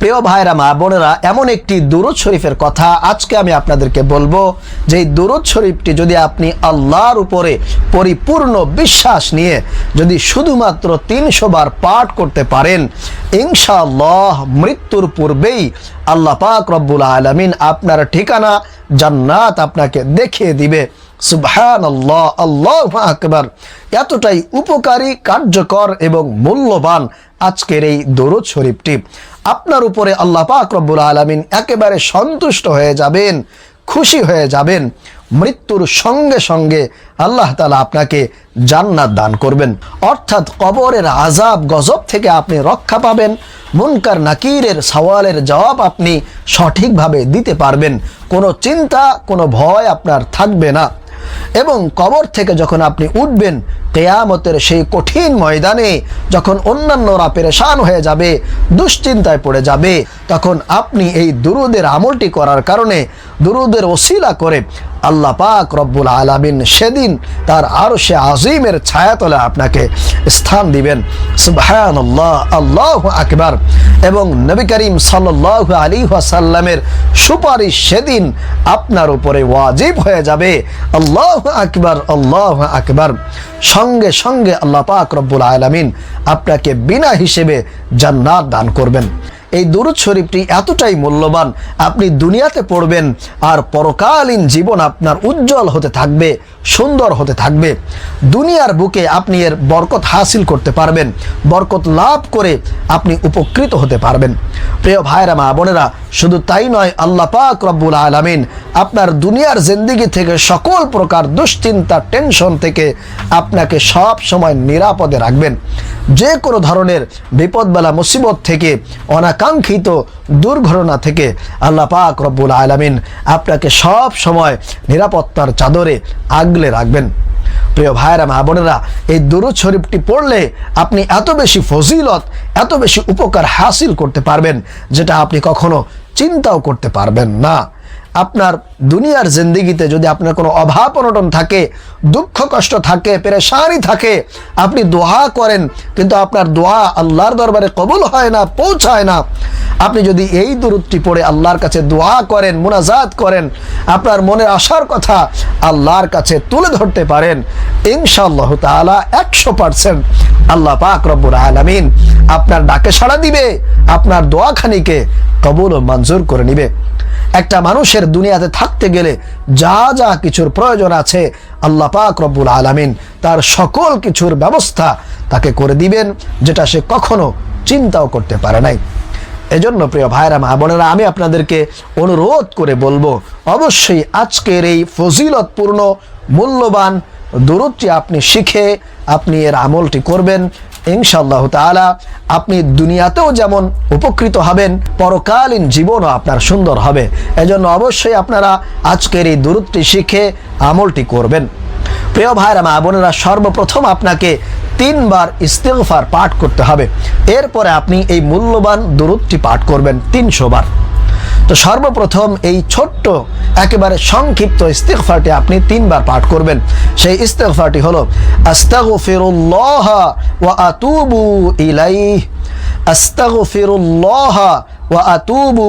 প্রিয় ভাইরা, মা বোনেরা, এমন একটি দুরুদ শরীফের কথা আজকে আমি আপনাদেরকে বলব। যে এই দুরুদ শরীফটি যদি আপনি আল্লাহর উপরে পরিপূর্ণ বিশ্বাস নিয়ে যদি শুধুমাত্র তিনশো বার পাঠ করতে পারেন, ইনশাআল্লাহ মৃত্যুর পূর্বেই আল্লাহ পাক রব্বুল আলমিন আপনার ঠিকানা জান্নাত আপনাকে দেখিয়ে দিবে। সুবহান আল্লাহ আল্লাহ আকবার। এতটাই উপকারী, কার্যকর এবং মূল্যবান আজকের এই দরুদ শরীফটি। আপনার উপরে আল্লাহ পাক রব্বুল আলমিন একেবারে সন্তুষ্ট হয়ে যাবেন, খুশি হয়ে যাবেন, মৃত্যুর সঙ্গে সঙ্গে আল্লাহ তালা আপনাকে জান্নাত দান করবেন। অর্থাৎ কবরের আজাব গজব থেকে আপনি রক্ষা পাবেন, মুনকার নাকিরের সওয়ালের জবাব আপনি সঠিকভাবে দিতে পারবেন। কোনো চিন্তা, কোনো ভয় আপনার থাকবে না। এবং কবর থেকে যখন আপনি উঠবেন কেয়ামতের সেই কঠিন ময়দানে যখন অন্যান্যরা পেরেশান হয়ে যাবে, দুশ্চিন্তায় পড়ে যাবে, তখন আপনি এই দুরুদের আমলটি করার কারণে, দুরুদের ওসিলা করে আল্লাহ পাক রব্বুল আলামিন সেদিন তার আরও সে আজিমের ছায়াতলে আপনাকে স্থান দিবেন। সুবহান আল্লাহ আকবার। এবং নবী করিম সাল্লাহ আলী ওয়াসাল্লামের সুপারিশ সেদিন আপনার উপরে ওয়াজিব হয়ে যাবে। আল্লাহ আকবার আল্লাহ আকবার। সঙ্গে সঙ্গে আল্লাহ পাক রব্বুল আলামিন আপনাকে বিনা হিসেবে জান্নাত দান করবেন। এই দুরুদ শরীফটি এতটাই মূল্যবান, আপনি দুনিয়াতে পড়বেন আর পরকালীন জীবন আপনার উজ্জ্বল হতে থাকবে, সুন্দর হতে থাকবে। দুনিয়ার বুকে আপনি এর বরকত হাসিল করতে পারবেন, বরকত লাভ করে আপনি উপকৃত হতে পারবেন। প্রিয় ভাইরা মা বোনেরা শুধু তাই নয়, আল্লাহ পাক রব্বুল আলমিন আপনার দুনিয়ার জিন্দিগি থেকে সকল প্রকার দুশ্চিন্তা, টেনশন থেকে আপনাকে সব সময় নিরাপদে রাখবেন। যে কোনো ধরনের বিপদবেলা, মুসিবত থেকে, অনাকাঙ্ক্ষিত দুর্ঘটনা থেকে আল্লাহ পাক রব্বুল আলমিন আপনাকে সব সময় নিরাপত্তার চাদরে আগলে রাখবেন। প্রিয় ভাইরা মা বোনেরা, এই দুরুদ শরীফটি পড়লে আপনি এত বেশি ফজিলত এত বেশি উপকার হাসিল করতে পারবেন যেটা আপনি কখনো চিন্তাও করতে পারবেন না। আপনার দুনিয়ার জিন্দিগিতে যদি আপনার কোনো অভাব অনটন থাকে, দুঃখ কষ্ট থাকে, পেরেশানি থাকে, আপনি দোয়া করেন, কিন্তু আপনার দোয়া আল্লাহর দরবারে কবুল হয় না, পৌঁছায় না। আপনি যদি এই দূরত্বটি পড়ে আল্লাহর কাছে দোয়া করেন, মুনাজাত করেন, আপনার মনের আশার কথা আল্লাহর কাছে তুলে ধরতে পারেন, ইনশাআল্লাহ তাআলা একশো পার্সেন্ট আল্লাহ পাক রব্বুর আলামিন আপনার ডাকে সাড়া দিবে, আপনার দোয়াখানিকে কবুল ও মঞ্জুর করে নিবে। একটা মানুষের দুনিয়াতে থাকতে গেলে যা যা কিছুর প্রয়োজন আছে, আল্লাহ পাক রব্বুল আলামিন তার সকল কিছুর ব্যবস্থা তাকে করে দিবেন, যেটা সে কখনো চিন্তাও করতে পারে নাই। এজন্য প্রিয় ভাইরা মা বোনেরা, আমি আপনাদেরকে অনুরোধ করে বলব, অবশ্যই আজকের এই ফজিলতপূর্ণ, মূল্যবান দূরত্বটি আপনি শিখে আপনি এর আমলটি করবেন। ইনশাল্লাহ তাআলা আপনি দুনিয়াতেও যেমন উপকৃত হবেন, পরকালীন জীবনও আপনার সুন্দর হবে। এজন্য অবশ্যই আপনারা আজকের এই দূরত্বটি শিখে আমলটি করবেন। প্রিয় ভাইরা, মা বোনেরা, সর্বপ্রথম আপনাকে তিনবার ইস্তেগফার পাঠ করতে হবে। এরপরে আপনি এই মূল্যবান দূরত্বটি পাঠ করবেন তিনশো বার। তো সর্বপ্রথম এই ছোট্ট, একেবারে সংক্ষিপ্ত ইস্তেগফারটি আপনি তিনবার পাঠ করবেন। সেই ইস্তেগফারটি হলো, আস্তাগফিরুল্লাহ ওয়া আতুবু ইলাইহ। আস্তাগফিরুল্লাহ ওয়া আতুবু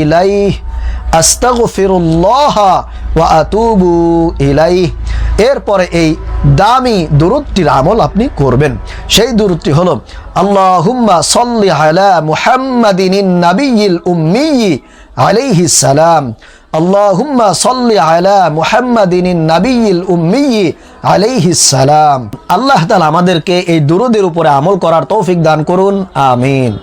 ইলাইহ। আস্তাগফিরুল্লাহ ওয়া আতুবু ইলাইহ। এরপরে এই দামি দুরুদটির আমল আপনি করবেন। সেই দুরুদটি হলো, আল্লাহুম্মা সাল্লি আলা মুহাম্মাদিন নাবিয়িল উম্মি আলাইহি সালাম, আল্লাহুম্মা সাল্লি আলা মুহাম্মাদিন নাবিয়িল উম্মি আলাইহি সালাম। আল্লাহ তাআলা আমাদেরকে এই দুরুদের উপরে আমল করার তৌফিক দান করুন, আমিন।